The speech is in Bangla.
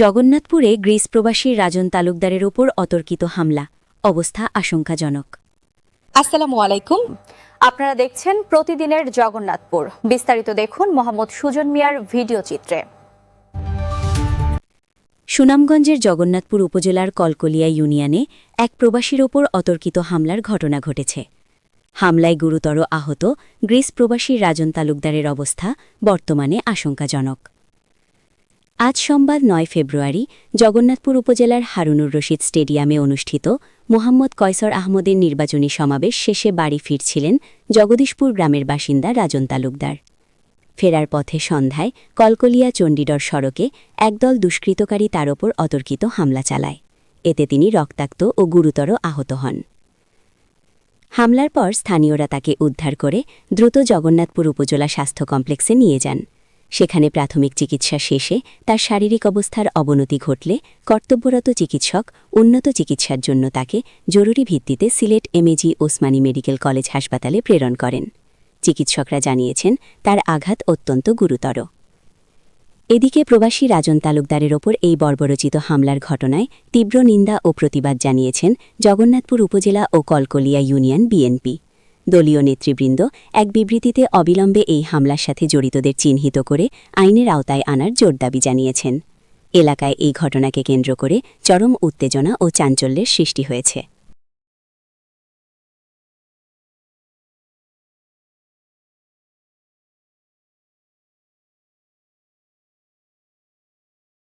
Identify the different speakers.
Speaker 1: জগন্নাথপুরে গ্রিস প্রবাসী রাজন তালুকদারের ওপর অতর্কিত হামলা। অবস্থা আশঙ্কাজনক।
Speaker 2: আসসালামু আলাইকুম।
Speaker 3: আপনারা দেখছেন প্রতিদিনের জগন্নাথপুর। বিস্তারিত দেখুন মোহাম্মদ সুজন মিয়ার ভিডিও চিত্রে।
Speaker 1: সুনামগঞ্জের জগন্নাথপুর উপজেলার কলকলিয়া ইউনিয়নে এক প্রবাসীর ওপর অতর্কিত হামলার ঘটনা ঘটেছে। হামলায় গুরুতর আহত গ্রিস প্রবাসী রাজন তালুকদারের অবস্থা বর্তমানে আশঙ্কাজনক। আজ সোমবার নয় ফেব্রুয়ারি জগন্নাথপুর উপজেলার হারুনুর রশিদ স্টেডিয়ামে অনুষ্ঠিত মোহাম্মদ কয়সর আহমদের নির্বাচনী সমাবেশ শেষে বাড়ি ফিরছিলেন জগদীশপুর গ্রামের বাসিন্দা রাজন তালুকদার। ফেরার পথে সন্ধ্যায় কলকলিয়া চণ্ডীডর সড়কে একদল দুষ্কৃতকারী তার ওপর অতর্কিত হামলা চালায়। এতে তিনি রক্তাক্ত ও গুরুতর আহত হন। হামলার পর স্থানীয়রা তাকে উদ্ধার করে দ্রুত জগন্নাথপুর উপজেলা স্বাস্থ্য কমপ্লেক্সে নিয়ে যান। সেখানে প্রাথমিক চিকিৎসা শেষে তার শারীরিক অবস্থার অবনতি ঘটলে কর্তব্যরত চিকিৎসক উন্নত চিকিৎসার জন্য তাকে জরুরি ভিত্তিতে Sylhet MAG Osmani medical college হাসপাতালে প্রেরণ করেন। চিকিৎসকরা জানিয়েছেন, তার আঘাত অত্যন্ত গুরুতর। এদিকে প্রবাসী রাজন তালুকদারের ওপর এই বর্বরচিত হামলার ঘটনায় তীব্র নিন্দা ও প্রতিবাদ জানিয়েছেন জগন্নাথপুর উপজেলা ও কলকলিয়া ইউনিয়ন বিএনপি। দলীয় নেতৃবৃন্দ এক বিবৃতিতে অবিলম্বে এই হামলার সাথে জড়িতদের চিহ্নিত করে আইনের আওতায় আনার জোর দাবি জানিয়েছেন। এলাকায় এই ঘটনাকে কেন্দ্র করে চরম উত্তেজনা ও চাঞ্চল্যের সৃষ্টি হয়েছে।